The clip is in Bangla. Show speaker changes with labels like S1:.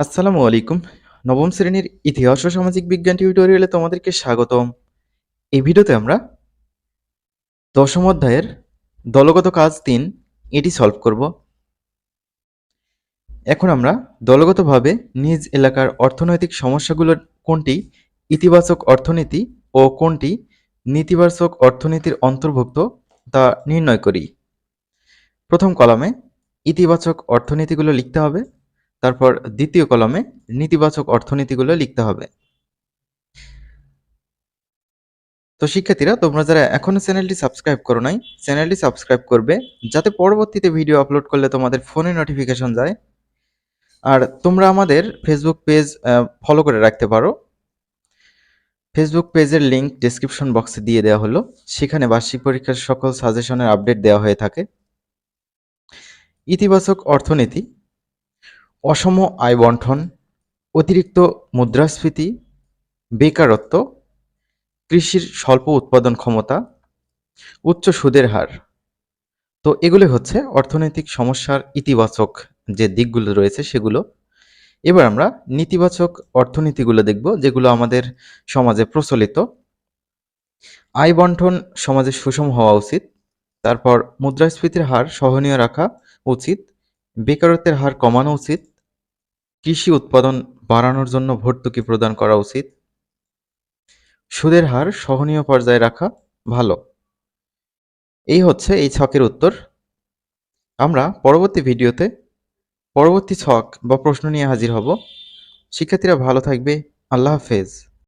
S1: আসসালামু আলাইকুম। নবম শ্রেণির ইতিহাস ও সামাজিক বিজ্ঞান টিউটোরিয়ালে তোমাদেরকে স্বাগতম। এই ভিডিওতে আমরা দশম অধ্যায়ের দলগত কাজ তিন, এটি সলভ করব। এখন আমরা দলগতভাবে নিজ এলাকার অর্থনৈতিক সমস্যাগুলোর কোনটি, ইতিবাচক অর্থনীতি ও কোনটি নেতিবাচক অর্থনীতির অন্তর্ভুক্ত তা নির্ণয় করি। প্রথম কলামে ইতিবাচক অর্থনীতিগুলো লিখতে হবে। তারপর দ্বিতীয় কলমে নেতিবাচক অর্থনীতিগুলো লিখতে হবে। তো শিক্ষার্থীরা, তোমরা যারা এখনও চ্যানেলটি সাবস্ক্রাইব করো নাই, চ্যানেলটি সাবস্ক্রাইব করবে যাতে পরবর্তীতে ভিডিও আপলোড করলে তোমাদের ফোনে নোটিফিকেশন যায়। আর তোমরা আমাদের ফেসবুক পেজ ফলো করে রাখতে পারো। ফেসবুক পেজের লিংক ডিসক্রিপশন বক্সে দিয়ে দেওয়া হলো। সেখানে বার্ষিক পরীক্ষার সকল সাজেশনের আপডেট দেওয়া হয়ে থাকে। ইতিবাচক অর্থনীতি অসম আয় বন্টন অতিরিক্ত মুদ্রাস্ফীতি, বেকারত্ব, কৃষির স্বল্প উৎপাদন ক্ষমতা, উচ্চ সুদের হার। তো এগুলো হচ্ছে অর্থনৈতিক সমস্যার ইতিবাচক যে দিকগুলো রয়েছে সেগুলো। এবার আমরা নেতিবাচক অর্থনীতিগুলো দেখব, যেগুলো আমাদের সমাজে প্রচলিত। আয় বন্টন সমাজে সুষম হওয়া উচিত, তারপর মুদ্রাস্ফীতির হার সহনীয় রাখা উচিত, বেকারত্বের হার কমানো উচিত কৃষি উৎপাদন বাড়ানোর জন্য ভর্তুকি প্রদান করা উচিত। সুদের হার সহনীয় পর্যায়ে রাখা ভালো। এই হচ্ছে এই ছকের উত্তর। আমরা পরবর্তী ভিডিওতে পরবর্তী ছক বা প্রশ্ন নিয়ে হাজির হব। শিক্ষার্থীরা ভালো থাকবে। আল্লাহ হাফেজ।